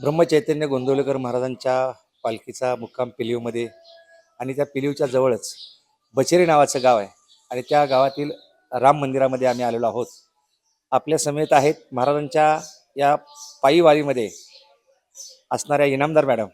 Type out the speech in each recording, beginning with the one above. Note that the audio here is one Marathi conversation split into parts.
ब्रह्मचैतन्य गोंदवलेकर महाराजांच्या पालखीचा मुक्काम पिलीवमध्ये आणि त्या पिलीवच्या जवळच बचेरी नावाचं गाव आहे. आणि त्या गावातील राम मंदिरामध्ये आम्ही आलेलो आहोत. आपल्या समेत आहेत महाराजांच्या या पायी वारीमध्ये असणाऱ्या इनामदार मॅडम.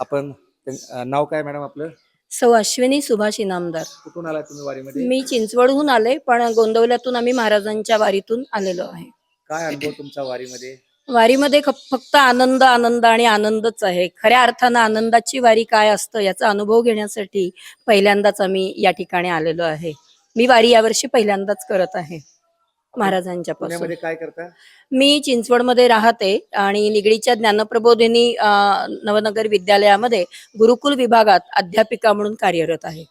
आपण त्यां- नाव काय मॅडम आपलं? सौ अश्विनी सुभाष इनामदार. कुठून आला तुम्ही वारीमध्ये? मी चिंचवडहून आले पण गोंदवल्यातून आम्ही महाराजांच्या वारीतून आलेलो आहे. काय अनुभव तुमचा वारीमध्ये? वारीमध्ये फक्त आनंद आनंद आणि आनंदच आहे. खऱ्या अर्थानं आनंदाची वारी काय असतं याचा अनुभव घेण्यासाठी पहिल्यांदाच आम्ही या ठिकाणी आलेलो आहे. मी वारी यावर्षी पहिल्यांदाच करत आहे महाराजांच्या पासून काय करता? मी चिंचवडमध्ये राहते आणि निगडीच्या ज्ञानप्रबोधिनी नवनगर विद्यालयामध्ये गुरुकुल विभागात अध्यापिका म्हणून कार्यरत आहे.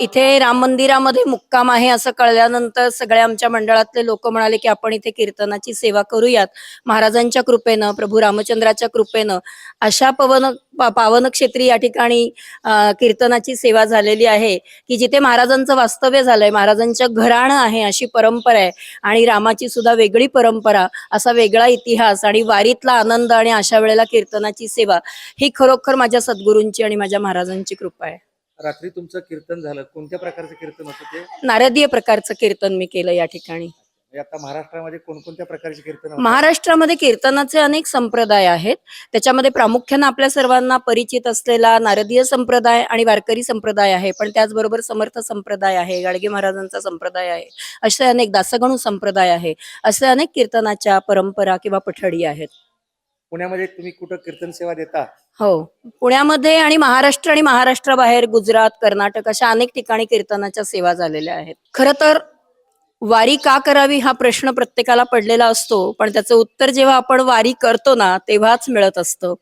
इथे राम मंदिरामध्ये मुक्काम आहे असं कळल्यानंतर सगळ्या आमच्या मंडळातले लोक म्हणाले की आपण इथे कीर्तनाची सेवा करूयात. महाराजांच्या कृपेनं प्रभू रामचंद्राच्या कृपेनं अशा पवन पावन क्षेत्री या ठिकाणी कीर्तनाची सेवा झालेली आहे की जिथे महाराजांचं वास्तव्य झालंय महाराजांच्या घराणं आहे अशी परंपरा आहे आणि रामाची सुद्धा वेगळी परंपरा असा वेगळा इतिहास आणि वारीतला आनंद आणि अशा वेळेला कीर्तनाची सेवा ही खरोखर माझ्या सद्गुरूंची आणि माझ्या महाराजांची कृपा आहे. रात्री तुमचं कीर्तन झालं. कोणत्या प्रकारचं कीर्तन होतं ते? म्हणजे नारदीय प्रकारचं कीर्तन मी केलं या ठिकाणी. आता महाराष्ट्रामध्ये कोणकोणत्या प्रकारचे कीर्तन होतात? महाराष्ट्रामध्ये कीर्तनाचे अनेक संप्रदाय आहेत. त्याच्यामध्ये प्रामुख्यानं आपल्या सर्वांना परिचित असलेला नारदीय संप्रदाय आणि वारकरी संप्रदाय आहे. पण त्याचबरोबर समर्थ संप्रदाय आहे गाडगे महाराजांचा संप्रदाय आहे असे अनेक दासगणू संप्रदाय आहे असे अनेक कीर्तनाच्या परंपरा किंवा पठडी आहेत. पुण्यामध्ये तुम्ही कुठं कीर्तन सेवा देता? हो. पुण्यामध्ये आणि महाराष्ट्र आणि महाराष्ट्राबाहेर गुजरात कर्नाटक अशा अनेक ठिकाणी कीर्तनाच्या सेवा झालेल्या आहेत. खर तर वारी का करावी हा प्रश्न प्रत्येकाला पडलेला असतो पण त्याचं उत्तर जेव्हा आपण वारी करतो ना तेव्हाच मिळत असतं.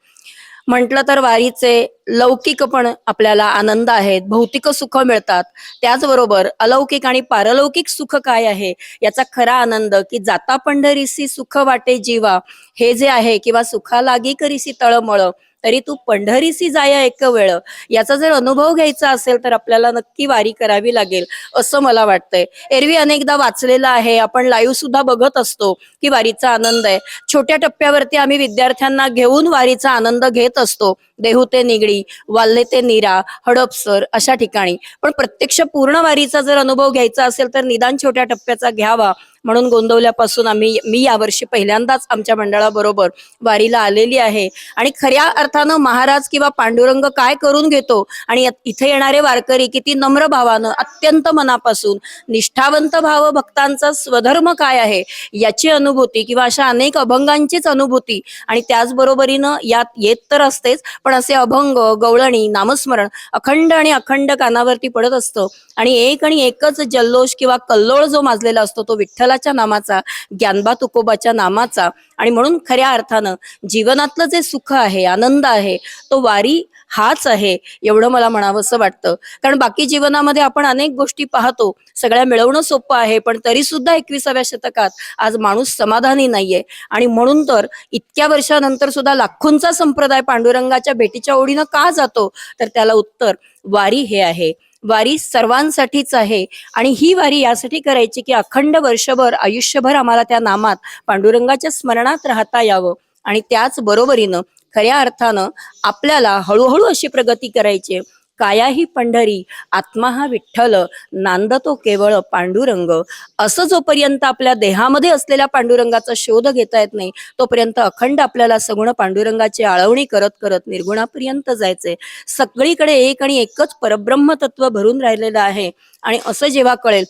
म्हटलं तर वारीचे लौकिक पण आपल्याला आनंद आहेत भौतिक सुख मिळतात. त्याचबरोबर अलौकिक आणि पारलौकिक सुख काय आहे याचा खरा आनंद की जाता पंढरीसी सुख वाटे जीवा हे जे आहे किंवा सुखा लागी करीसी तळमळ तरी तू पंढरीसी जाया एक वेळ. याचा जर अनुभव घ्यायचा असेल तर आपल्याला नक्की वारी करावी लागेल असं मला वाटतंय. एरवी अनेकदा वाचलेलं आहे आपण लाईव्ह सुद्धा बघत असतो की वारीचा आनंद आहे. छोट्या टप्प्यावरती आम्ही विद्यार्थ्यांना घेऊन वारीचा आनंद घेत असतो. देहू ते निगडी वाल्ले ते निरा हडपसर अशा ठिकाणी. पण प्रत्यक्ष पूर्ण वारीचा जर अनुभव घ्यायचा असेल तर निदान छोट्या टप्प्याचा घ्यावा. म्हणून गोंदवल्यापासून आम्ही मी यावर्षी पहिल्यांदाच आमच्या मंडळाबरोबर वारीला आलेली आहे. आणि खऱ्या अर्थानं महाराज किंवा पांडुरंग काय करून घेतो आणि इथे येणारे वारकरी किती नम्र भावानं अत्यंत मनापासून निष्ठावंत भाव भक्तांचा स्वधर्म काय आहे याची अनुभूती किंवा अशा अनेक अभंगांचीच अनुभूती आणि त्याचबरोबरीनं यात येत तर असतेच पण असे अभंग गवळणी नामस्मरण अखंड आणि अखंड कानावरती पडत असतं. आणि एक आणि एकच जल्लोष किंवा कल्लोळ जो माजलेला असतो तो विठ्ठल विठ्ठलाच्या नामाचा ज्ञानबा तुकोबाच्या नामाचा. आणि म्हणून खऱ्या अर्थानं जीवनातलं जे सुख आहे आनंद आहे तो वारी हाच आहे एवढं मला म्हणावंसं वाटतं. कारण बाकी जीवनामध्ये आपण अनेक गोष्टी पाहतो सगळ्या मिळवणं सोपं आहे पण तरी सुद्धा एकविसाव्या शतकात आज माणूस समाधानी नाहीये. आणि म्हणून तर इतक्या वर्षानंतर सुद्धा लाखोंचा संप्रदाय पांडुरंगाच्या भेटीच्या ओढीनं का जातो? तर त्याला उत्तर वारी हे आहे. वारी सर्वांसाठीच आहे आणि ही वारी यासाठी करायची की अखंड वर्षभर आयुष्यभर आम्हाला त्या नामात पांडुरंगाच्या स्मरणात राहता यावं आणि त्याच बरोबरीनं खऱ्या अर्थानं आपल्याला हळूहळू अशी प्रगती करायची आहे. काया ही पंढरी आत्मा हा विठ्ठल नांदतो केवळ पांडुरंग. असं जोपर्यंत आपल्या देहामध्ये असलेल्या पांडुरंगाचा शोध घेता येत नाही तोपर्यंत अखंड आपल्याला सगुण पांडुरंगाची आळवणी करत करत निर्गुणापर्यंत जायचे सगळीकडे एक आणि एकच परब्रह्म तत्व भरून राहिलेलं आहे. आणि असं जेव्हा कळेल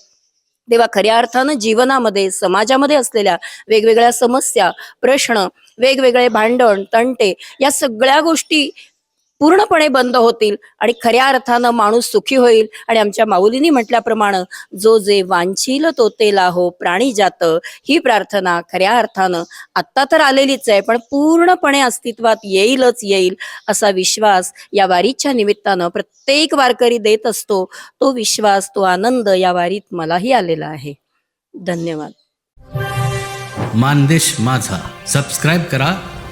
तेव्हा खऱ्या अर्थानं जीवनामध्ये समाजामध्ये असलेल्या वेगवेगळ्या समस्या प्रश्न वेगवेगळे भांडण तंटे या सगळ्या गोष्टी पूर्णपणे बंद होतील आणि खऱ्या अर्थानं माणूस सुखी होईल. आणि आमच्या माऊलींनी म्हटल्याप्रमाणे जो जे वांछील तो ते लाहो प्राणी जात ही प्रार्थना खऱ्या अर्थानं आत्ता तर आलेलीच आहे पण पूर्णपणे अस्तित्वात येईलच येईल असा विश्वास या वारीच्या निमित्तानं प्रत्येक वारकरी देत असतो. तो विश्वास तो आनंद या वारीत मलाही आलेला आहे. धन्यवाद. मानदेश माझा. सबस्क्राईब करा.